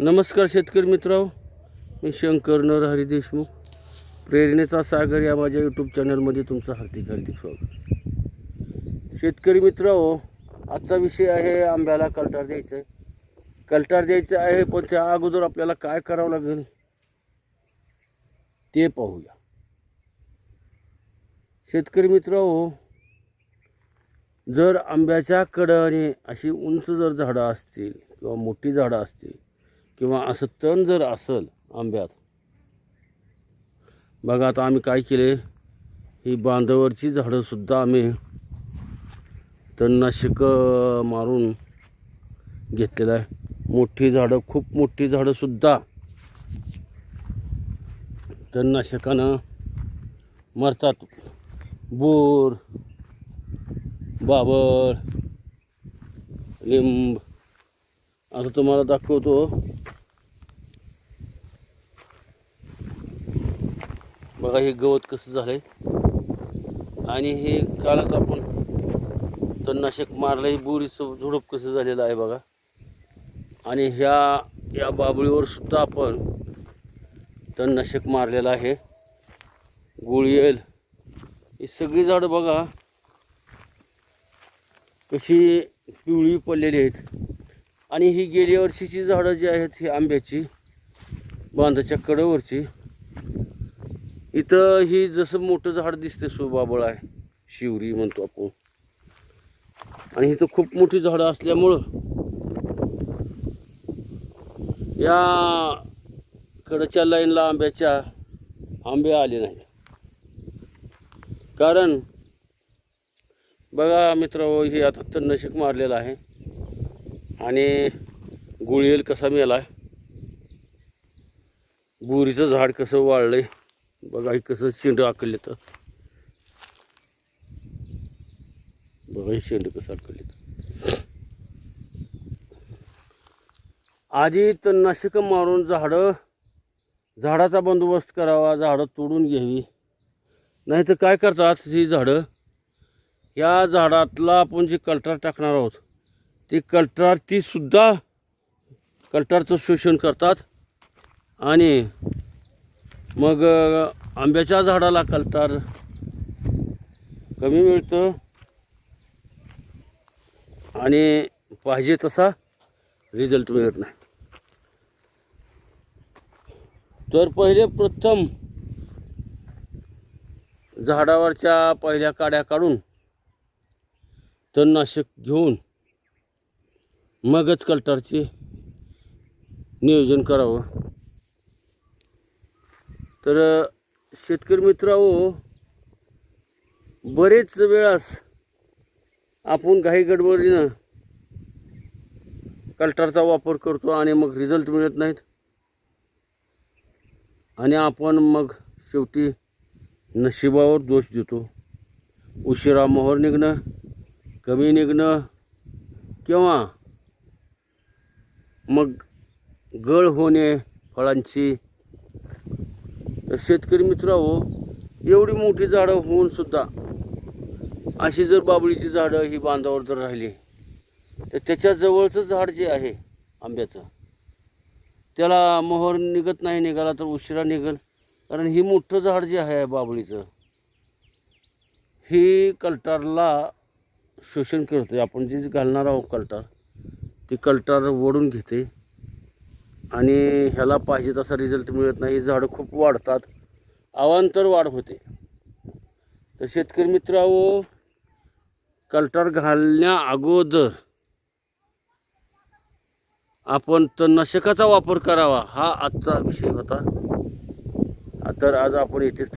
नमस्कार शेतकरी मित्र मी शंकर नरहरी देशमुख. प्रेरणेचा सागर या माझ्या यूट्यूब चॅनलमध्ये तुमचं हार्दिक हार्दिक स्वागत. शेतकरी मित्र आजचा विषय आहे आंब्याला कलटार द्यायचं आहे कलटार द्यायचं आहे पण त्या अगोदर आपल्याला काय करावं लागेल? ते पाहूया. शेतकरी मित्र जर आंब्याच्या कडाने अशी उंच जर झाडं असतील किंवा मोठी झाडं असतील किंवा असं तण जर असेल आंब्यात बघा आता आम्ही काय केले ही बांधावरची झाडंसुद्धा आम्ही तणनाशक मारून घेतलेलं आहे. मोठी झाडं खूप मोठी झाडंसुद्धा तणनाशकानं मरतात. बोर बाबळ लिंब. आता तुम्हाला दाखवतो. बघा हे गवत कसं झालंय. आणि हे कालच आपण तणनाशक मारलंय बोरीचं झुडप कसं झालेलं आहे बघा. आणि ह्या या बाबळीवर सुद्धा आपण तणनाशक मारलेलं आहे. गुळियल ही सगळी झाडं बघा. कशी पिवळी पडलेली आहेत. आणि ही गेल्या वर्षीची झाडं जी आहेत ही आंब्याची बांधाच्या कडेवरची. इथं ही जसं मोठं झाड दिसते सुबाबळ आहे. शिवरी म्हणतो आपण. आणि इथं खूप मोठी झाडं असल्यामुळं या कडच्या लाईनला आंब्याच्या आंबे आले नाही कारण बघा मित्र हे आता तणनाशक मारलेलं आहे. आणि गुळेल कसा मेला आहे बुरीचं झाड कसं वाळलंय? बघा हे कसं शेंड आकलले तर बघा हे शेंड कसं आकलले आधी तणनाशकं मारून झाडं झाडाचा बंदोबस्त करावा झाडं तोडून घ्यावी. नाहीतर काय करतात ही झाडं? या झाडातला आपण जे कल्टार टाकणार आहोत ती कल्टार तीसुद्धा कल्टारचं शोषण करतात आणि मग आंब्याच्या झाडाला कल्टार कमी मिळतं. आणि पाहिजे तसा रिझल्ट मिळत नाही. तर पहिले प्रथम झाडावरच्या पहिल्या काड्या काढून तणनाशक घेऊन मगच कल्टारचे नियोजन करावं. तर शेतकरी मित्रांनो बरेच वेळास आपण काही गडबडीनं कल्टरचा वापर करतो आणि मग रिझल्ट मिळत नाहीत. आणि आपण मग शेवटी नशिबावर दोष देतो. उशिरा मोहर निघणं कमी निघणं किंवा मग गळ होणे फळांची तर शेतकरी हो एवढी मोठी झाडं होऊन सुद्धा अशी जर बाबळीची झाडं ही बांधावर जर राहिली तर त्याच्याजवळचं झाड जे आहे आंब्याचं त्याला मोहर निघत नाही निघाला तर उशिरा निघल. कारण ही मोठं झाड जे आहे बाबळीचं ही कल्टारला शोषण करते आपण जे घालणार आहोत कल्टार ती कल्टार ओढून घेते. आणि ह्याला पाहिजे तसा रिझल्ट मिळत नाही. झाडं खूप वाढतात. अवांतर वाढ होते. तर शेतकरी मित्रांनो कल्टार घालण्या अगोदर आपण तणनाशकाचा वापर करावा हा आजचा विषय होता. तर आज आपण इथेच